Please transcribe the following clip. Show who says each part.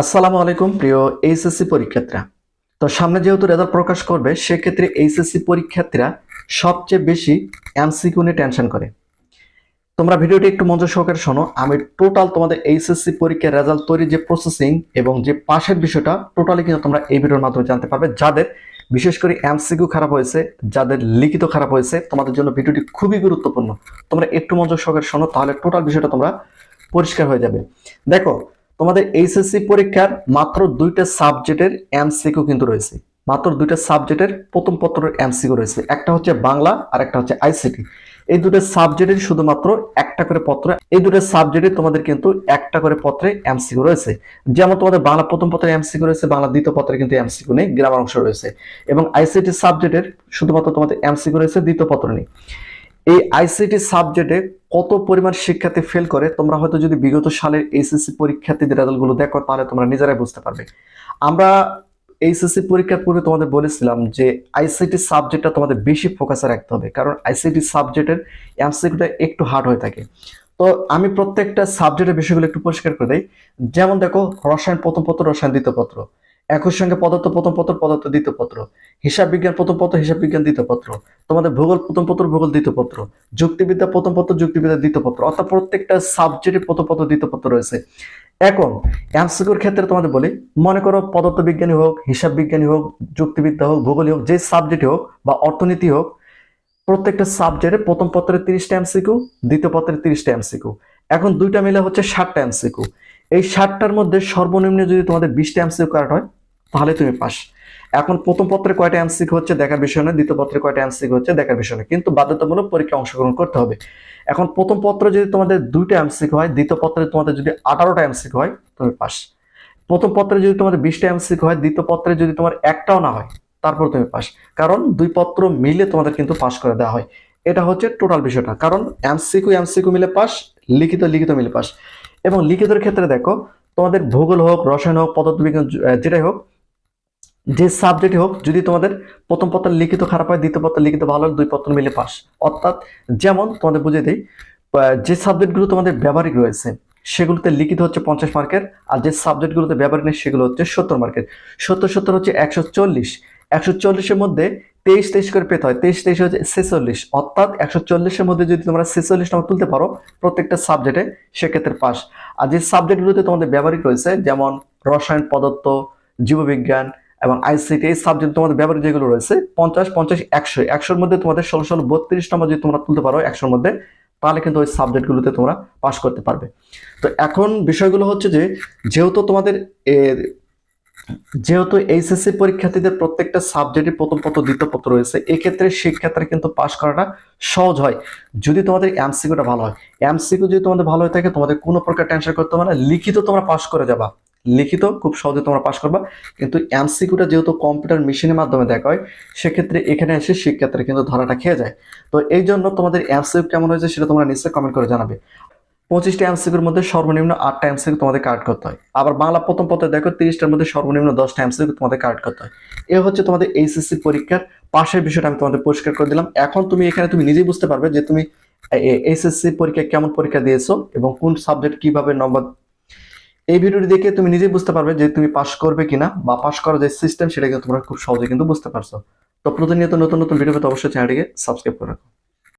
Speaker 1: আসসালামু আলাইকুম, প্রিয় এইচএসসি পরীক্ষার্থীরা। তো সামনে যেহেতু রেজাল্ট প্রকাশ করবে, সেক্ষেত্রে এইচএসসি পরীক্ষার্থীরা সবচেয়ে বেশি এমসিকিউ নিয়ে টেনশন করে। তোমরা ভিডিওটি একটু মনোযোগ সহকারে শোনো। আমি টোটাল তোমাদের এইচএসসি পরীক্ষার রেজাল্ট তৈরি যে প্রসেসিং এবং যে পাশের বিষয়টা টোটালি কিন্তু তোমরা এই ভিডিওর মাধ্যমে জানতে পারবে। যাদের বিশেষ করে এমসিকিউ খারাপ হয়েছে, যাদের লিখিত খারাপ হয়েছে, তোমাদের জন্য ভিডিওটি খুবই গুরুত্বপূর্ণ। তোমরা একটু মনোযোগ সহকারে শোনো, তাহলে টোটাল বিষয়টা তোমরা পরিষ্কার হয়ে যাবে। দেখো তোমাদের এইচএসসি পরীক্ষার মাত্র দুইটা সাবজেক্টের এমসিকিউ কিন্তু রয়েছে। মাত্র দুইটা সাবজেক্টের প্রথম পত্রের এমসিকিউ রয়েছে। একটা হচ্ছে বাংলা আর একটা হচ্ছে আইসিটি এই দুটো সাবজেক্টের শুধুমাত্র একটা করে পত্র, এই দুটো সাবজেক্টে তোমাদের কিন্তু একটা করে পত্রে এমসিকিউ রয়েছে। যেমন তোমাদের বাংলা প্রথম পত্রে এমসিকিউ রয়েছে, বাংলা দ্বিতীয় পত্রে কিন্তু এমসিকিউ নেই, গ্রামার অংশ রয়েছে। এবং আইসিটি সাবজেক্টের শুধুমাত্র তোমাদের এমসিকিউ রয়েছে, দ্বিতীয় পত্র নেই। এই আইসিটি সাবজেক্টে কত পরিমাণ শিক্ষার্থী ফেল করে, তোমরা হয়তো যদি বিগত সালের এইচএসসি পরীক্ষার্থীদের রেজাল্টগুলো দেখো, তাহলে তোমরা নিজেরাই বুঝতে পারবে। আমরা এইচএসসি পরীক্ষার পূর্বে তোমাদের বলেছিলাম যে আইসিটি সাবজেক্টটা তোমাদের বেশি ফোকাসে রাখতে হবে, কারণ আইসিটি সাবজেক্টের এমসিকিউটা একটু হার্ড হয়ে থাকে। তো আমি প্রত্যেকটা সাবজেক্টের বিষয়গুলো একটু পরিষ্কার করে দিই। যেমন দেখো, রসায়ন প্রথম পত্র, রসায়ন দ্বিতীয় পত্র। একই সঙ্গে পদার্থ প্রথম পত্র, পদার্থ দ্বিতীয় পত্র। হিসাব বিজ্ঞান প্রথম পত্র, হিসাব বিজ্ঞান দ্বিতীয় পত্র। তোমাদের ভূগোল প্রথম পত্র, ভূগোল দ্বিতীয় পত্র। যুক্তিবিদ্যা প্রথম পত্র, যুক্তিবিদ্যা দ্বিতীয় পত্র। অর্থাৎ প্রত্যেকটা সাবজেক্টে প্রথম পত্র, দ্বিতীয় পত্র রয়েছে। এখন এমসিকিউর ক্ষেত্রে তোমাদের বলি, মনে করো পদার্থ বিজ্ঞানী হোক, হিসাব বিজ্ঞানী হোক, যুক্তিবিদ্যা হোক ভূগোল হোক, যে সাবজেক্টে হোক বা অর্থনীতি হোক, প্রত্যেকটা সাবজেক্টে প্রথম পত্রে তিরিশটা এমসিকিউ দ্বিতীয় পত্রে তিরিশটা এমসিকিউ এখন দুইটা মিলে হচ্ছে ষাটটা এমসিকিউ এই ষাটটার মধ্যে সর্বনিম্ন যদি তোমাদের বিশটা এমসিকিউ কারেক্ট হয়, তাহলে তুমি পাস। এখন প্রথম পত্রে কয়টা এমসিক হচ্ছে দেখার বিষয় নয়, দ্বিতীয় পত্রে কয়টা এমসিক হচ্ছে দেখার বিষয় নয়, কিন্তু বাধ্যতামূলক পরীক্ষা অংশগ্রহণ করতে হবে। এখন প্রথম পত্রে যদি তোমাদের দুইটা এমসিক হয়, দ্বিতীয় পত্রে তোমাদের যদি আঠারোটা এমসিক হয়, তুমি পাস। প্রথম পত্রে যদি তোমাদের বিশটা এমসিক হয়, দ্বিতীয় পত্রে যদি তোমার একটাও না হয়, তারপর তুমি পাস। কারণ দুই পত্র মিলে তোমাদের কিন্তু পাস করে দেওয়া হয়। এটা হচ্ছে টোটাল বিষয়টা। কারণ এমসিকিউ এমসিকিউ মিলে পাস, লিখিত লিখিত মিলে পাস। এবং লিখিতের ক্ষেত্রে দেখো, তোমাদের ভূগোল হোক, রসায়ন হোক, পদার্থবিজ্ঞান যেটাই হোক, যে সাবজেক্ট হোক, যদি তোমাদের প্রথম পত্র লিখিত খারাপ হয়, দ্বিতীয় পত্র লিখিত ভালো দুই পত্র মিলে পাস। অর্থাৎ যেমন তোমাদের বুঝিয়ে দিই যে সাবজেক্টগুলো তোমাদের ব্যবহারিক রয়েছে, সেগুলোতে লিখিত হচ্ছে পঞ্চাশ মার্কের, আর যে সাবজেক্টগুলোতে ব্যবহারিক নেই, সেগুলো হচ্ছে সত্তর মার্কের। সত্তর সত্তর হচ্ছে একশো চল্লিশ। একশো চল্লিশের মধ্যে তেইশ তেইশ করে পেতে হয়। তেইশ তেইশ হচ্ছে ছেচল্লিশ। অর্থাৎ একশো চল্লিশের মধ্যে যদি তোমরা ছেচল্লিশ নম্বর তুলতে পারো, প্রত্যেকটা সাবজেক্টে সেক্ষেত্রে পাস আর যে সাবজেক্টগুলোতে তোমাদের ব্যবহারিক রয়েছে, যেমন রসায়ন, পদার্থ, জীববিজ্ঞান এবং আইসিটি এই সাবজেক্ট তোমাদের ব্যবহারিক যেগুলো রয়েছে, পঞ্চাশ পঞ্চাশ, একশো। একশোর মধ্যে তোমাদের ষোলো ষোলো, বত্রিশ নম্বর যদি তোমরা তুলতে পারো একশোর মধ্যে, তাহলে কিন্তু ওই সাবজেক্টগুলোতে তোমরা পাস করতে পারবে। তো এখন বিষয়গুলো হচ্ছে যে, যেহেতু তোমাদের যেহেতু এইচএসসি পরীক্ষার্থীদের প্রত্যেকটা সাবজেক্টে প্রথম পত্র, দ্বিতীয় পত্র রয়েছে, এক্ষেত্রে শিক্ষার্থীরা কিন্তু পাস করাটা সহজ হয়। যদি তোমাদের এমসিকিউটা ভালো হয় এমসিকিউ যদি তোমাদের ভালো হয়ে থাকে, তোমাদের কোনো প্রকার টেনশন করতে হবে না, লিখিত তোমরা পাস করে যাবা। লিখিত খুব সহজে তোমরা পাস করবা। কিন্তু এমসিকিউটা যেহেতু কম্পিউটার মেশিনের মাধ্যমে দেখা হয়, সেক্ষেত্রে এখানে এসে শিক্ষার্থীরা কিন্তু ধরাটা খেয়ে যায়। তো এই জন্য তোমাদের এমসিকিউ কেমন হয়েছে সেটা তোমরা নিশ্চয়ই কমেন্ট করে জানাবে। পঁচিশটা এমসিকিউর মধ্যে সর্বনিম্ন আটটা এমসিকিউ তোমাদের কারেক্ট করতে হয়। আবার বাংলা প্রথম পথে দেখো, তিরিশটার মধ্যে সর্বনিম্ন দশটা এমসিকিউ তোমাদের কারেক্ট করতে হয়। এ হচ্ছে তোমাদের এইচএসসি পরীক্ষার পাশের বিষয়টা আমি তোমাদের পরিষ্কার করে দিলাম। এখন তুমি এখানে তুমি নিজেই বুঝতে পারবে যে তুমি এইচএসসি পরীক্ষা কেমন পরীক্ষা দিয়েছ এবং কোন সাবজেক্ট কীভাবে নম্বর এই ভিডিওটি দেখে তুমি নিজেই বুঝতে পারবে যে তুমি পাস করবে কিনা বা পাস করার যে সিস্টেম সেটা কিন্তু তোমরা খুব সহজে কিন্তু বুঝতে পারছ। তো প্রতিনিয়ত নতুন নতুন ভিডিও পেতে অবশ্যই চ্যানেলটিকে সাবস্ক্রাইব করে রাখো।